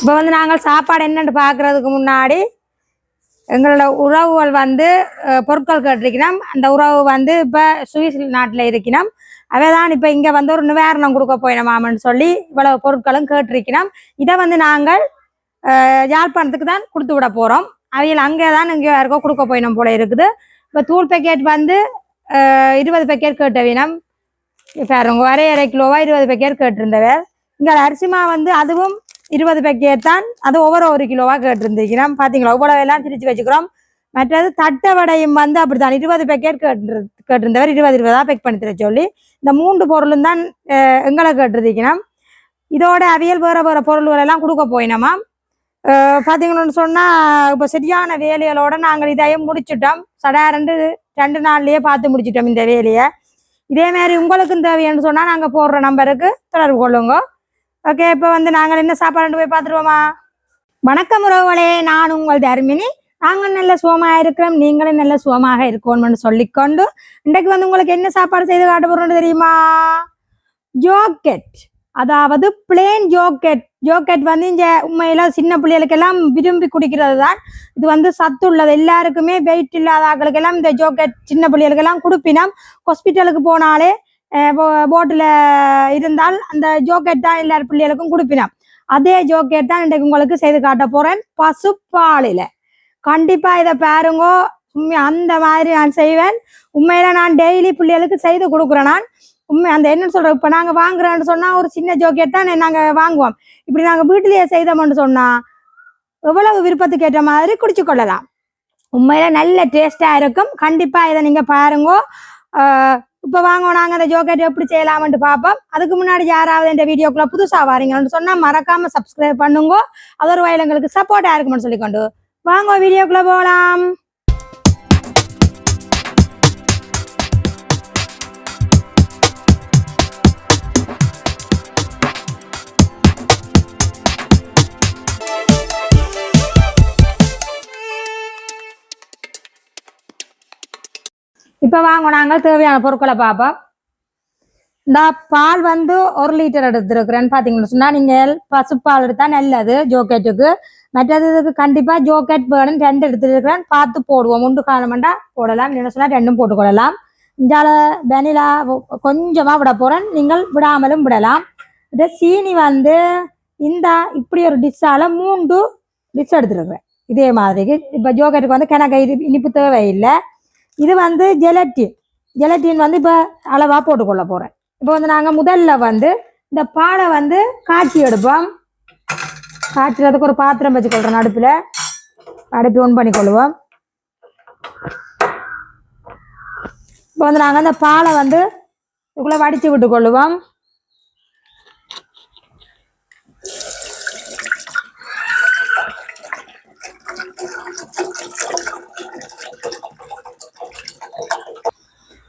இப்போ வந்து நாங்கள் சாப்பாடு என்னன்னு பார்க்குறதுக்கு முன்னாடி எங்களோட உறவுகள் வந்து பொருட்கள் கேட்டிருக்கணும் அந்த உறவு வந்து இப்போ சுவிஸ் நாட்டில் இருக்கணும் அவை தான் இப்போ இங்கே வந்து ஒரு நிவாரணம் கொடுக்க போயிடமாமன்னு சொல்லி இவ்வளவு பொருட்களும் கேட்டிருக்கணும் இதை வந்து நாங்கள் யாழ்ப்பாணத்துக்கு தான் கொடுத்து விட போகிறோம் அவையில் அங்கே தான் இங்கே யாருக்கோ கொடுக்க போயினோம் போல இருக்குது. இப்போ தூள் பேக்கெட் வந்து இருபது பேக்கெட் கேட்ட வீணம் பாருங்க அரை அரை கிலோவா இருபது பேக்கெட் கேட்டிருந்தவர். இங்கே அரிசிமா வந்து அதுவும் இருபது பேக்கெட் தான் அது ஒவ்வொரு ஒரு கிலோவா கேட்டிருந்திருக்கிறோம். பார்த்தீங்களா இவ்வளவு எல்லாம் திரிச்சு வச்சுக்கிறோம். மற்றது தட்டை வடையும் வந்து அப்படித்தான். இருபது பேக்கெட் கேட்டு கேட்டிருந்தவர் இருபது இருபதா பேக் பண்ணி தர சொல்லி இந்த மூன்று பொருளும் தான் எங்களை கேட்டிருக்கணும் இதோட அவியல் வேற வேற பொருள்கள் எல்லாம் கொடுக்க போயினோமா? பார்த்தீங்கன்னு சொன்னால் இப்போ சரியான வேலைகளோட நாங்கள் இதையும் முடிச்சிட்டோம். சடா ரெண்டு ரெண்டு நாள்லயே பார்த்து முடிச்சிட்டோம் இந்த வேலையை. இதே மாதிரி உங்களுக்கும் தேவைன்னு சொன்னால் நாங்கள் போடுற நம்பருக்கு தொடர்பு கொள்ளுங்க. ஓகே இப்போ வந்து நாங்கள் என்ன சாப்பாடு போய் பார்த்துருவோமா? வணக்கம் உறவுகளே நான் உங்கள் தர்மினி. நாங்கள் நல்ல சுகமாக இருக்கிறோம் நீங்களும் நல்ல சுகமாக இருக்கணும்னு சொல்லிக்கொண்டு இன்றைக்கு வந்து உங்களுக்கு என்ன சாப்பாடு செய்து காட்ட போறோம்னு தெரியுமா? ஜோக்கெட் அதாவது பிளேன் ஜோக்கெட் ஜோக்கெட் வந்து இந்த உண்மையில சின்ன பிள்ளைகளுக்கெல்லாம் விரும்பி குடிக்கிறது தான் இது வந்து சத்து உள்ளது. எல்லாருக்குமே வெயிட் இல்லாத ஆக்களுக்கெல்லாம் இந்த ஜோக்கெட் சின்ன பிள்ளைகளுக்கெல்லாம் கொடுப்பினோம். ஹாஸ்பிட்டலுக்கு போனாலே போட்டில் இருந்தால் அந்த ஜோக்கெட் தான் எல்லார் பிள்ளைகளுக்கும் கொடுப்பினோம். அதே ஜோக்கெட் தான் இன்றைக்கு உங்களுக்கு செய்து காட்ட போறேன். பசுப்பாலில். கண்டிப்பா இதை பாருங்கோ. உண்மை அந்த மாதிரி நான் செய்வேன். உண்மையில நான் டெய்லி பிள்ளைகளுக்கு செய்து கொடுக்குறேன் நான். உண்மை அந்த என்னன்னு சொல்றோம் இப்போ நாங்கள் வாங்குறோம்னு சொன்னா ஒரு சின்ன ஜோக்கெட் தான் நாங்கள் வாங்குவோம். இப்படி நாங்கள் வீட்டிலேயே செய்தோம்னு சொன்னா எவ்வளவு விருப்பத்துக்கு ஏற்ற மாதிரி குடிச்சு கொள்ளலாம். உண்மையில நல்ல டேஸ்டா இருக்கும். கண்டிப்பா இதை நீங்க பாருங்கோ. இப்போ வாங்க நாங்க அந்த ஜோக்கெட் எப்படி செய்யலாம்னு பார்ப்போம். அதுக்கு முன்னாடி யாராவது இந்த வீடியோக்குள்ள புதுசா வரீங்கன்னு சொன்னா மறக்காம சப்ஸ்கிரைப் பண்ணுங்க. அது ஒரு எங்களுக்கு சப்போர்ட்டா இருக்கும்னு சொல்லிக்கொண்டு வாங்க வீடியோக்குள்ள போகலாம் இப்போ வாங்க நாங்கள் தேவையான பொருட்களை பார்ப்போம். இந்த பால் வந்து ஒரு லிட்டர் எடுத்துருக்குறேன்னு பார்த்தீங்கன்னு சொன்னால் நீங்கள் பசுப்பால் எடுத்தால் நல்லது ஜோக்கெட்டுக்கு. மற்றது இதுக்கு கண்டிப்பாக ஜோக்கெட் வேணும்னு ரெண்டு எடுத்துருக்குறேன். பார்த்து போடுவோம். உண்டு காலமெண்டா போடலாம். என்ன சொன்னால் ரெண்டும் போட்டுக்கொள்ளலாம் இந்தால வெனிலா கொஞ்சமாக விட போகிறேன் நீங்கள் விடாமலும் விடலாம். இது சீனி வந்து இந்த இப்படி ஒரு டிஷ்ஷால் மூன்று டிஷ் எடுத்துருக்குறேன். இதே மாதிரி இப்போ ஜோக்கெட்டுக்கு வந்து கிணக்கு இனிப்பு தேவையில்லை. இது வந்து ஜெலட்டின் ஜெலட்டின் வந்து இப்போ அளவாக போட்டுக்கொள்ள போகிறேன் இப்போ வந்து நாங்கள் முதல்ல வந்து இந்த பாலை வந்து காய்ச்சி எடுப்போம். காய்ச்சறதுக்கு ஒரு பாத்திரம் வச்சுக்கொள்கிறோம் அடுப்பில் அடுப்பு ஒன் பண்ணிக்கொள்வோம். இப்போ வந்து நாங்கள் அந்த பாலை வந்து இதுக்குள்ளே வடித்து விட்டுக்கொள்ளுவோம்.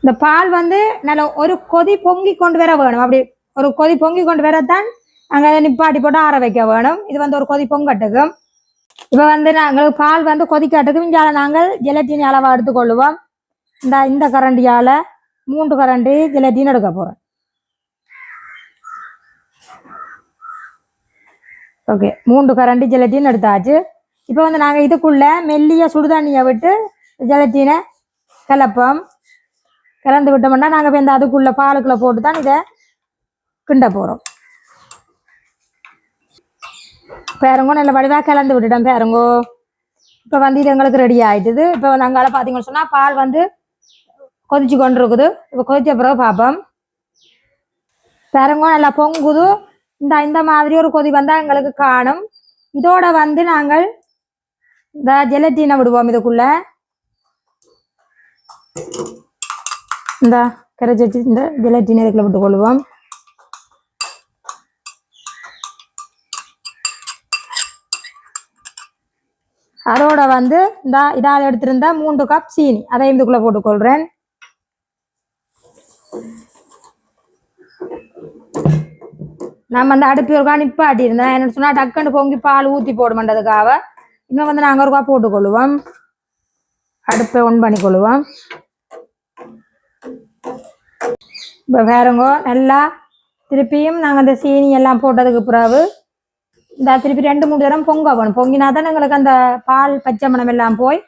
இந்த பால் வந்து நல்ல ஒரு கொதி பொங்கி கொண்டு வர வேணும். அப்படி ஒரு கொதி பொங்கி கொண்டு வரத்தான் அங்கே அதை நிப்பாட்டி போட்டு ஆற வைக்க வேணும். இது வந்து ஒரு கொதி பொங்கட்டுக்கும். இப்போ வந்து நாங்கள் பால் வந்து கொதிக்காட்டுக்கும். இங்கால நாங்கள் ஜெலட்டின் அளவாக எடுத்துக்கொள்ளுவோம் இந்த இந்த கரண்டியால் மூன்று கரண்டி ஜெலட்டின் எடுக்க போகிறோம் ஓகே மூன்று கரண்டி ஜெலட்டின் எடுத்தாச்சு. இப்போ வந்து நாங்கள் இதுக்குள்ளே மெல்லிய சுடுதண்ணியை விட்டு ஜெலட்டினை கலப்போம். கலந்து விட்டோம்னா நாங்கள் இப்போ இந்த அதுக்குள்ள பாலுக்குள்ள போட்டு தான் இதை கிண்ட போகிறோம் பேருங்கோ நல்ல வடிவாக கலந்து விட்டுட்டோம் பேருங்கோ. இப்போ வந்து இது எங்களுக்கு ரெடி ஆயிட்டுது. இப்போ வந்து அங்கால பார்த்தீங்கன்னு சொன்னால் பால் வந்து கொதிச்சு கொண்டு இருக்குது இப்போ கொதிச்ச பிறகு பார்ப்போம் பேருங்கோ நல்லா பொங்குது. இந்த இந்த மாதிரி ஒரு கொதி வந்தால் எங்களுக்கு காணும். இதோட வந்து நாங்கள் இந்த ஜெலட்டினை விடுவோம் இதுக்குள்ள. இந்த கரைச்சி வச்சு இந்த ஜெலட்டினை இதுக்குள்ள போட்டு கொள்வோம் அதோட வந்து இந்த இதால் எடுத்திருந்த மூன்று கப் சீனி அதை இதுக்குள்ள போட்டுக்கொள்றேன். நம்ம அந்த அடுப்பு ஒருக்கா நிப்பாட்டி இருந்தேன். என்ன சொன்னா டக்குன்னு பொங்கி பால் ஊற்றி போட மாட்டதுக்காக இன்னும் வந்து நாங்கள் ஒருக்கா போட்டுக்கொள்ளுவோம் அடுப்பை ஒன் பண்ணிக்கொள்ளுவோம் இப்போ வேறுங்கோ நல்லா திருப்பியும் நாங்கள் அந்த சீனி எல்லாம் போட்டதுக்கு பிறகு இந்த திருப்பி ரெண்டு மூணு தரம் பொங்க வேணும். பொங்கினா தான் எங்களுக்கு அந்த பால் பச்சை மணம் எல்லாம் போய்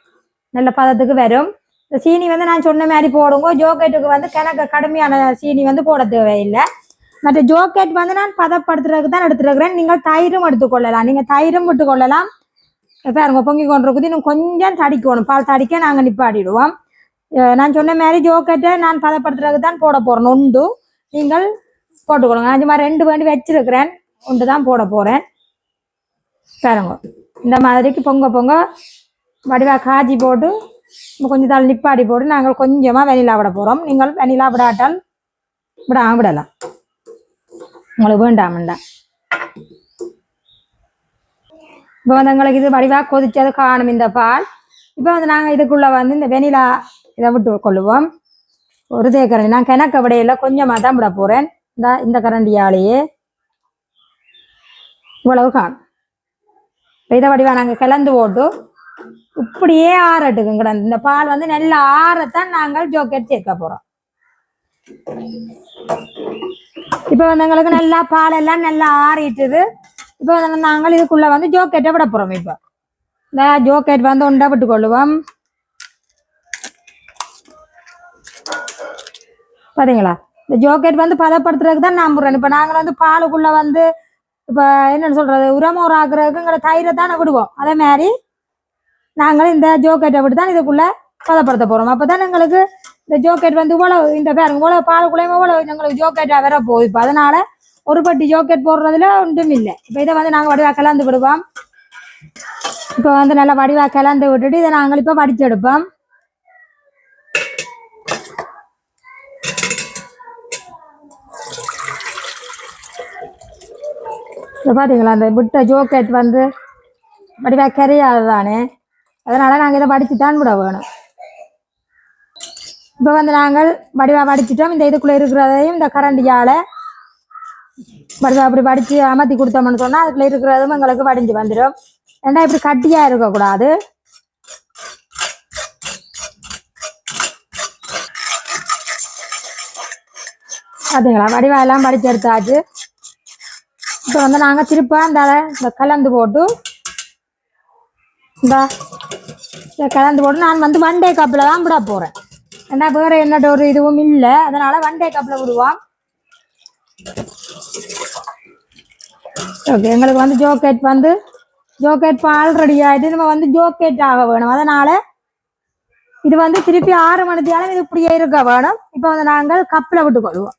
நல்ல பதத்துக்கு வரும். இந்த சீனி வந்து நான் சொன்ன மாதிரி போடுங்க ஜோக்கெட்டுக்கு வந்து கிணக்கு கடுமையான சீனி வந்து போட தேவையில்லை. மற்ற ஜோக்கெட் வந்து நான் பதப்படுத்துறதுக்கு தான் எடுத்துருக்கிறேன். நீங்கள் தயிரும் எடுத்துக்கொள்ளலாம் நீங்கள் தயிரும் விட்டுக்கொள்ளலாம் பாருங்க பொங்கி கொண்டிருக்குது. இன்னும் கொஞ்சம் தடிக்கணும். பால் தடிக்க நாங்கள் நிப்பாடிடுவோம் நான் சொன்ன மாதிரி ஜோக்கெட்டை நான் பதப்படுத்துறதுக்கு தான் போட போகிறேன் உண்டு. நீங்கள் போட்டுக்கொள்ளுங்க. அஞ்சு மாதிரி ரெண்டு வேண்டி வச்சிருக்கிறேன். உண்டு தான் போட போகிறேன் பாருங்க. இந்த மாதிரிக்கு பொங்க பொங்க வடிவா காய்ச்சி போட்டு கொஞ்சம் தாள் நிப்பாடி போட்டு நாங்கள் கொஞ்சமாக வெனிலா விட போகிறோம் நீங்கள் வெனிலா விடாட்டால் விடா விடலாம். உங்களுக்கு வேண்டாம் வேண்டாம். இப்போ வந்து எங்களுக்கு இது வடிவாக கொதிச்சது காணும் இந்த பால். இப்போ வந்து நாங்கள் இதுக்குள்ளே வந்து இந்த வெனிலா இதை விட்டு கொள்ளுவோம். ஒரு தேக்கரண்டி நான் கிணக்க விடையில கொஞ்சமாக தான் விட போகிறேன் இந்த இந்த கரண்டியாலேயே இவ்வளவு காணும். இதை வடிவா நாங்கள் கிளந்து போட்டு இப்படியே ஆறட்டுக்குங்கடா இந்த பால் வந்து நல்லா ஆறத்தான் நாங்கள் ஜோக்கெட் சேர்க்க போகிறோம் இப்போ வந்து எங்களுக்கு நல்லா பால் எல்லாம் நல்லா ஆறிட்டுது. இப்போ வந்து நாங்கள் இதுக்குள்ள வந்து ஜோக்கெட்டை விட போகிறோம் இப்போ. இந்த ஜோக்கெட் வந்து உண்டை விட்டு கொள்ளுவோம் பாத்தீங்களா? இந்த ஜோக்கெட் வந்து பதப்படுத்துறதுக்கு தான் நான் போடுறேன் இப்போ நாங்கள் வந்து பாலுக்குள்ள வந்து இப்போ என்னன்னு சொல்றது? உரமோர் ஆக்குறதுக்கு தயிரை தானே விடுவோம். அதே மாதிரி நாங்கள் இந்த ஜோக்கெட்டை விட்டு தான் இதுக்குள்ள பதப்படுத்த போறோம். அப்பதான் எங்களுக்கு இந்த ஜோக்கெட் வந்து இவ்வளவு இந்த பேருங்க இவ்வளவு பாலுக்குள்ளேயும் இவ்வளவு எங்களுக்கு ஜோக்கெட்டா வேற போகுது. இப்போ அதனால ஒரு பட்டி ஜோக்கெட் போடுறதுல ஒன்றும் இல்லை. இப்போ இதை வந்து நாங்கள் வடிவா கலந்து விடுவோம். இப்போ வந்து நல்லா வடிவா கலந்து விட்டுட்டு இதை நாங்கள் இப்போ வடிச்செடுப்போம். பார்த்தீங்களா அந்த விட்ட ஜோக்கெட் வந்து வடிவாக கரையாது தானே. அதனால் நாங்கள் இதை படித்து தான் விட வேணும். இப்போ வந்து நாங்கள் வடிவா வடிச்சிட்டோம். இந்த இதுக்குள்ளே இருக்கிறதையும் இந்த கரண்டியால் வடிவாக அப்படி படித்து அமர்த்தி கொடுத்தோம்னு சொன்னால் அதுக்குள்ளே இருக்கிறதும் எங்களுக்கு வடிஞ்சு வந்துடும். ரெண்டா இப்படி கட்டியாக இருக்கக்கூடாது? பார்த்தீங்களா வடிவாயெல்லாம் படிச்சு எடுத்தாச்சு. இப்போ வந்து நாங்கள் திருப்ப அந்த இந்த கலந்து போட்டு இந்த கலந்து போட்டு நான் வந்து ஒன் டே கப்பில் தான் விட போகிறேன் ஏன்னா வேறு என்னட்ட ஒரு இதுவும் இல்லை. அதனால ஒன் டே கப்பில் விடுவோம். ஓகே எங்களுக்கு வந்து ஜோக்கெட் வந்து ஜோக்கெட் இப்போ ஆல்ரெடி ஆகிட்டு நம்ம வந்து ஜோக்கெட் ஆக வேணும். அதனால இது வந்து திருப்பி ஆறு மணித்தாலும் இது இப்படியே இருக்க வேணும். இப்போ வந்து நாங்கள் கப்பில் விட்டுக்கொள்வோம்.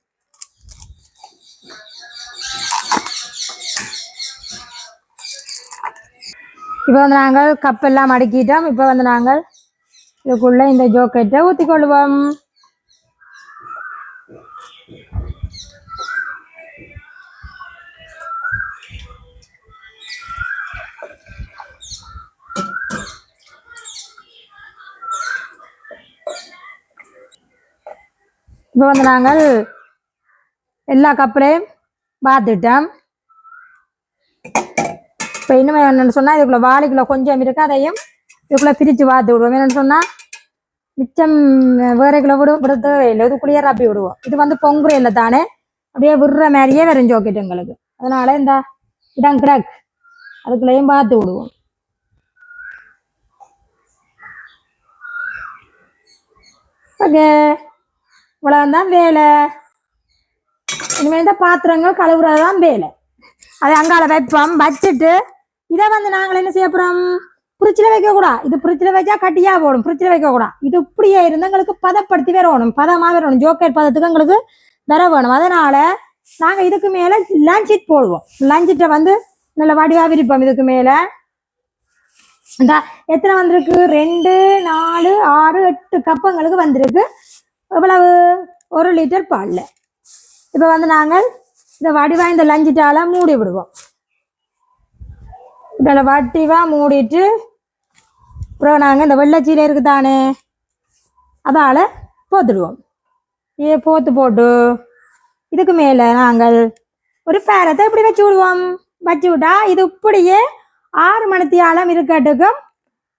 இப்போ வந்து நாங்கள் கப்பெல்லாம் அடுக்கிட்டோம். இப்போ வந்து நாங்கள் இதுக்குள்ளே இந்த ஜோக்கெட்டை ஊற்றிக்கொள்வோம் இப்போ வந்து நாங்கள் எல்லா கப்பலையும் பார்த்துட்டோம். இப்போ இன்னும் என்னென்னு சொன்னால் இதுக்குள்ள வாழைக்குள்ள கொஞ்சம் இருக்கு அதையும் இதுக்குள்ள பிரித்து பார்த்து விடுவோம். என்னென்னு சொன்னால் மிச்சம் வேறைக்குள்ள விடு விட தேவையில்லை இதுக்குள்ளேயே ரப்பி விடுவோம். இது வந்து பொங்குற இல்லை தானே? அப்படியே விடுற மாதிரியே வரும் ஜோக்கெட் எங்களுக்கு. அதனால இந்த இடம் கிடக்கு. அதுக்குள்ளேயும் பார்த்து விடுவோம். ஓகே. இவ்வளவுதான் வேலை. இனிமேல் இந்த பாத்திரங்கள் கழுவுறதுதான் வேலை. அதை அங்கால வைப்போம் வச்சுட்டு இதை வந்து நாங்கள் என்ன செய்ய போறோம்? ஃப்ரிட்ஜில் வைக்க இது ஃப்ரிட்ஜில் வச்சா கட்டியா போடும். ஃப்ரிட்ஜில் வைக்கக்கூடாது இது இப்படியே இருந்து எங்களுக்கு பதப்படுத்தி வரணும். பதமா வரணும். ஜோக்கெட் பதத்துக்கு எங்களுக்கு வர வேணும். அதனால நாங்க இதுக்கு மேல லஞ்சிட் போடுவோம். லஞ்சிட்ட வந்து நல்ல வடிவா விரிப்போம். இதுக்கு மேல. இந்த எத்தனை வந்திருக்கு? ரெண்டு நாலு ஆறு எட்டு கப்பங்களுக்கு வந்திருக்கு. எவ்வளவு? ஒரு லிட்டர் பால்ல. இப்போ வந்து நாங்கள் இந்த வடிவாக இந்த லஞ்சிட்டால மூடி விடுவோம். இதில் வட்டிவாக மூடிட்டு அப்புறம் நாங்கள் இந்த வெள்ளச்சீலை இருக்குது தானே அதால் போத்துடுவோம். ஏ போத்து போட்டு இதுக்கு மேலே நாங்கள் ஒரு பேரத்தை இப்படி வச்சு விடுவோம். வச்சு விட்டா இது இப்படியே ஆறு மணித்தி ஆழம் இருக்கட்டுக்கும்.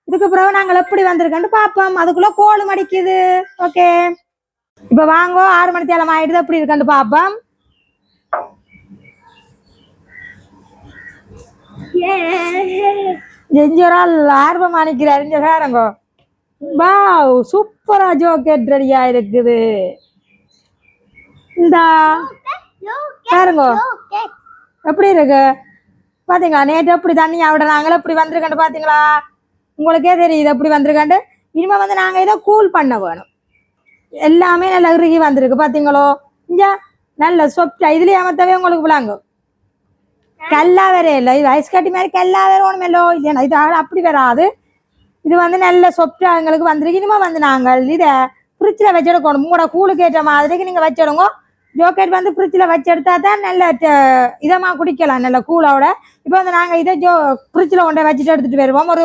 இதுக்கு பிறகு நாங்கள் எப்படி வந்திருக்கோன்னு பார்ப்போம். அதுக்குள்ளே கோல் மடிக்குது ஓகே. இப்போ வாங்கோ ஆறு மணித்தி ஆழம் ஆகிடுது எப்படி இருக்கான்னு பார்ப்போம். இங்க ஒரு ஆள் ஆர்வமா இங்க வாவ் சூப்பரா ஜோக்கெட் ரெடியா இருக்குது. இந்த. பாருங்கோ. எப்படி இருக்கு? பாத்தீங்களா நேற்று எப்படி தண்ணி விட நாங்களே இப்படி வந்திருக்கண்டு பாத்தீங்களா? உங்களுக்கே தெரியுது எப்படி வந்திருக்காண்டு இனிமே வந்து நாங்க இதை கூல் பண்ண வேணும். எல்லாமே நல்லா இறுகி வந்திருக்கு பாத்தீங்களோ? இங்க நல்ல சொப்டா இதுலயே அமர்த்தவே உங்களுக்கு விளாங்கும். கல்லா வேற இல்லை. இது ஐஸ் கட்டி மாதிரி கல்லா வேற இல்லையா இது அப்படி வராது. இது வந்து நல்ல சொப்டா எங்களுக்கு வந்துருக்கு. இனிமே வந்து நாங்கள் இதை ஃப்ரிட்ஜில் வச்செடுக்கணும் உங்களோட கூழுக்கு ஏற்ற மாதிரிக்கு நீங்கள் வச்சிடுங்க. ஜோக்கெட் வந்து ஃப்ரிட்ஜில் வச்செடுத்தா தான் நல்ல இதமாக இதமா குடிக்கலாம். நல்ல கூலோட. இப்போ வந்து நாங்கள் இதை ஜோ ஃப்ரிட்ஜில் கொண்டு வச்சுட்டு எடுத்துகிட்டு வருவோம். ஒரு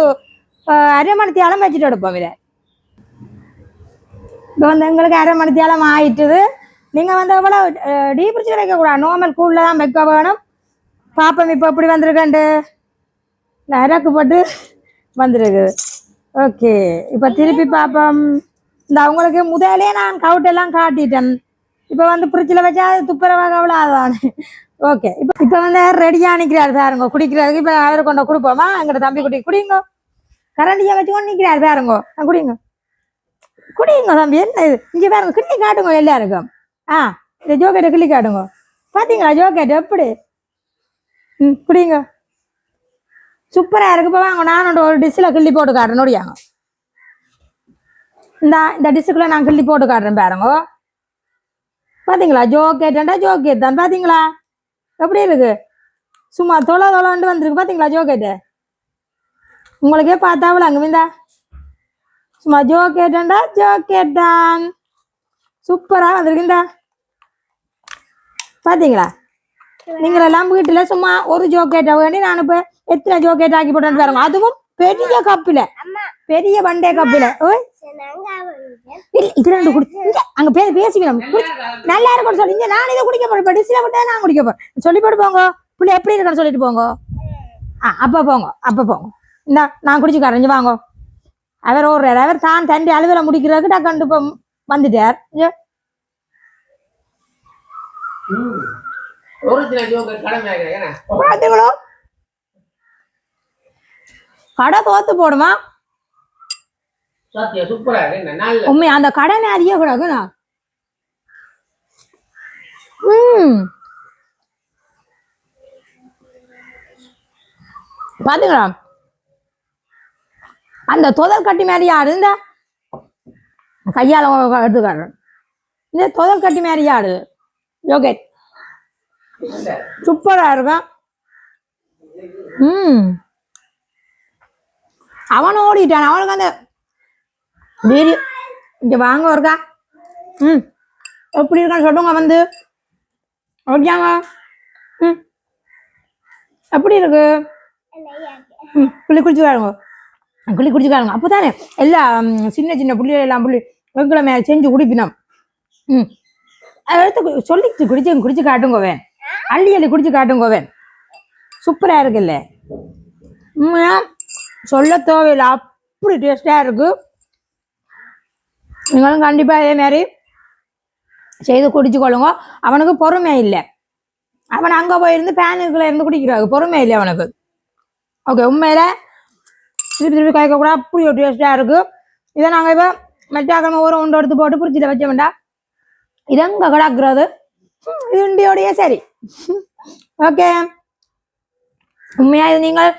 அரை மணி வச்சுட்டு எடுப்போம் இதை. இப்போ வந்து எங்களுக்கு அரை மணித்தியாலம் ஆயிட்டுது. நீங்கள் வந்து எவ்வளோ டீ ஃப்ரிட்ஜில் வைக்கக்கூடாது. நார்மல் கூழில் தான் வைக்க வேணும். பாப்பம் இப்போ எப்படி வந்திருக்கண்டு? போட்டு வந்திருக்கு ஓகே இப்போ திருப்பி பாப்பம். இந்த அவங்களுக்கு முதலே நான் கவுட்டெல்லாம் காட்டிட்டேன். இப்போ வந்து ஃப்ரிட்ஜில் வச்சா அது துப்புரவாக அவ்வளோதான் ஓகே இப்போ இப்போ வந்து ரெடியாக நிற்கிறாரு பாருங்க. குடிக்கிறதுக்கு இப்போ அவரை கொண்டு கொடுப்போமா? எங்கள்கிட்ட தம்பி குடி குடிங்க. கரண்டியை வச்சு கொண்டு நிற்கிறார் பாருங்க. குடிங்க. குடிங்க தம்பி என்ன இது? இங்கே பாருங்க கிள்ளி காட்டுங்க எல்லாருக்கும். ஆ இந்த ஜோக்கெட்டை கிள்ளி காட்டுங்க. பார்த்தீங்களா ஜோக்கெட் எப்படி? ம் குடிங்க. சூப்பராக இருக்கு. இப்போ வாங்க நான் ஒரு டிஷ்ஷில் கிள்ளி போட்டு காட்டுறேன். நோடியாங்க இந்த இந்த டிஷ்ஷுக்குள்ளே நான் கிள்ளி போட்டு காட்டுறேன் பாருங்க. பார்த்தீங்களா ஜோக்கெட்டா ஜோக்கெட் தான் பார்த்தீங்களா எப்படி இருக்கு? சும்மா தொலை தொலைண்டு வந்திருக்கு. பார்த்தீங்களா ஜோக்கேட்டு உங்களுக்கே பார்த்தாவில் அங்கே விந்தா சும்மா ஜோக்கெட்டா ஜோக்கெட் தான் சூப்பராக வந்திருக்குந்தா பார்த்தீங்களா நீங்கள் எல்லாம் வீட்டில் சும்மா ஒரு ஜோக்கெட்டை வேண்டி நான் இப்போ எத்தனை ஜோக்கெட் ஆக்கி போட்டேன்னு பாருங்க. அதுவும் பெரிய கப்பில் பெரிய பண்டே கப்பில் இது ரெண்டு குடி. இங்க, அங்க பே பேசிக்கணும். நல்லா இருக்கும் சொல்லி. இங்க நான் இதை குடிக்க போறேன். டிஸ்ல விட்டா நான் குடிக்க போறேன். சொல்லி போட்டு போங்க. பிள்ளை எப்படி இருக்குன்னு சொல்லிட்டு போங்க. ஆ அப்ப போங்க. அப்ப போங்க. இந்த நான் குடிச்சு கரைஞ்சு வாங்க. அவர் ஓடுறாரு. அவர் தான் தண்டி அலுவலை முடிக்கிறதுக்கு டக்கண்டு வந்துட்டார். பாத்தீங்களோ கடை தோத்து போடுமா? உண்மை அந்த கடை நிறைய கிடக்குண்ணா ம். பாத்துங்களா அந்த தொதல் கட்டி மாதிரி யாரு இந்த கையால எடுத்துக்காரன் இந்த தொதல் கட்டி மாதிரி யாரு? யோகேட் சூப்பராக இருக்கும் ம். அவன் ஓடிட்டான். அவனுக்கு அந்த வீடியோ இங்கே வாங்க ஒருக்கா. ம். எப்படி இருக்கான்னு சொல்லுங்க வந்து. ஓகேங்க ம். எப்படி இருக்கு? ம். குளி குளிச்சு காருங்க குளி குடிச்சு காருங்க அப்போதானே எல்லா சின்ன சின்ன புள்ளிகள் எல்லாம் புள்ளி வெங்கில மேலே செஞ்சு குடிப்பினோம். ம். அதை எடுத்து கு- சொல்லி குடிச்சு குடிச்சு காட்டுங்கோவேன் அள்ளி அள்ளி குடிச்சு காட்டுங்கோவேன் சூப்பராக இருக்குல்ல. உண்மையா சொல்ல தேவையில்லை. அப்படி டேஸ்டா இருக்கு. நீங்களும் கண்டிப்பாக இதே மாதிரி செய்து குடிச்சு கொள்ளுங்க. அவனுக்கு பொறுமை இல்லை. அவன் அங்கே போயிருந்து பேனுக்குள்ளே இருந்து குடிக்கிறாங்க பொறுமை இல்லை அவனுக்கு. ஓகே உண்மையில் திருப்பி திருப்பி காய்க்க கூட அப்படி ஒரு டேஸ்டா இருக்கு. இதை நாங்கள் இப்போ மெட்டாக்கிழமை ஊரம் உண்டு எடுத்து போட்டு பிடிச்சியில் வச்ச வேண்டாம் இது கடாக்குறது கிடக்குறது. ம், சரி ஓகே உண்மையா இது நீங்கள்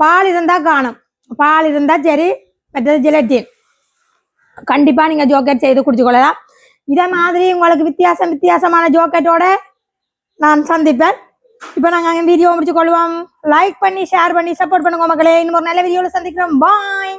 பால் இருந்தா காணும் பால் இருந்தா சரி மற்றது ஜிலட்டின் கண்டிப்பா நீங்க ஜோக்கெட் செய்து குடிச்சுக்கொள்ளலாம் இதே மாதிரி உங்களுக்கு வித்தியாசம் வித்தியாசமான ஜோக்கெட்டோட நான் சந்திப்பேன் இப்போ நாங்கள் வீடியோ முடிச்சு கொள்வோம் லைக் பண்ணி ஷேர் பண்ணி சப்போர்ட் பண்ணுங்க மக்களே இன்னும் ஒரு நல்ல வீடியோவில் சந்திக்கிறோம் பாய்